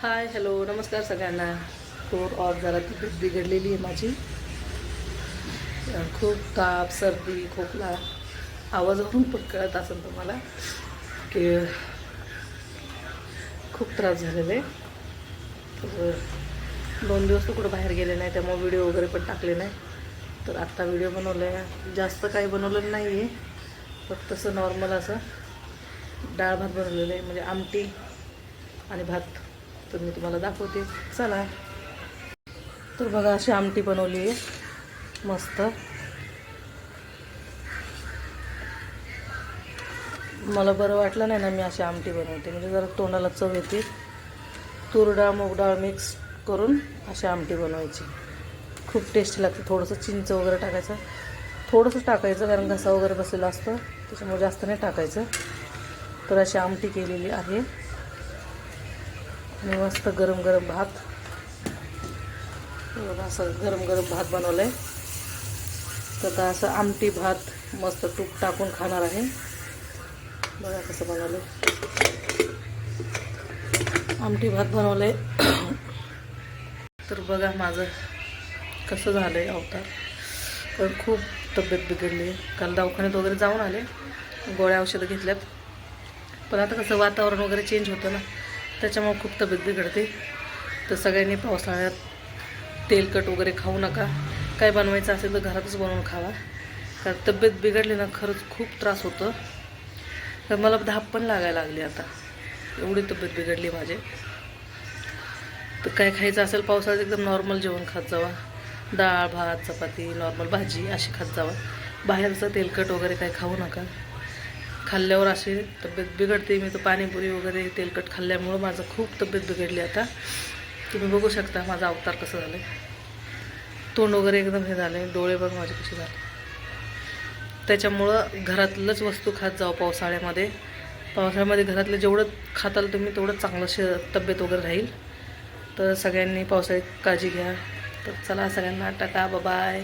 Hi hello नमस्कार सगळ्यांना. थोड और जरा तब्येत बिघडलेली आहे माझी. खूप ताप सर्दी खोकला. आवाजावरून पण कळत असेल तुम्हाला की खूप त्रास झालेला आहे. तर दोन दिवस तर कुठं बाहेर गेले नाही त्यामुळे व्हिडिओ वगैरे पण टाकले नाही. तर आत्ता व्हिडिओ बनवला आहे जास्त काही बनवलं नाही आहे फक्त तसं नॉर्मल असं डाळ भात बनवलेलं आहे. म्हणजे आमटी आणि भात. तर मी तुम्हाला दाखवते. चला. तर बघा अशी आमटी बनवली आहे. मस्त. मला बरं वाटलं नाही ना मी अशी आमटी बनवते. म्हणजे जरा तोंडाला चव येते. तूर डाळ मूग डाळ मिक्स करून अशी आमटी बनवायची. खूप टेस्टी लागते. थोडंसं चिंच वगैरे टाकायचं. थोडंसं टाकायचं कारण घसा वगैरे बसलेला असतं. त्याच्यामुळे जास्त नाही टाकायचं. तर अशी आमटी केलेली आहे. आणि मस्त गरम गरम भात. बघा असं गरम गरम भात बनवलं आहे तर आता असं आमटी भात मस्त तूप टाकून खाणार आहे. बघा कसं बनवलं आमटी भात बनवलं आहे तर बघा माझं कसं झालं आहे अवतार. पण खूप तब्येत बिघडली. काल दवाखान्यात वगैरे जाऊन आले. गोळ्या औषधं घेतल्यात. पण आता कसं वातावरण वगैरे चेंज होतं ना. त्याच्यामुळे खूप तब्येत बिघडते. तर सगळ्यांनी पावसाळ्यात तेलकट वगैरे खाऊ नका. काय बनवायचं असेल तर घरातच बनवून खावा. कारण तब्येत बिघडली ना खरंच खूप त्रास होतं. तर मला धाप पण लागायला लागली आता. एवढी तब्येत बिघडली माझी. तर काय खायचं असेल पावसाळ्यात एकदम नॉर्मल जेवण खात जावा. डाळ भात चपाती नॉर्मल भाजी अशी खात जावा. बाहेरचं तेलकट वगैरे काय खाऊ नका. खाल्ल्यावर अशी तब्येत बिघडते. मी तर पाणीपुरी वगैरे तेलकट खाल्ल्यामुळं माझं खूप तब्येत बिघडली आता. तुम्ही बघू शकता माझा अवतार कसं झालं तोंड वगैरे एकदम हे झाले डोळे बघ माझे कसे झाले. त्याच्यामुळं घरातलंच वस्तू खात जावं पावसाळ्यामध्ये. पावसाळ्यामध्ये घरातलं जेवढं खाताल तुम्ही तेवढं चांगलं श तब्येत वगैरे राहील. तर सगळ्यांनी पावसाळ्यात काळजी घ्या. तर चला सगळ्यांना टाटा बाय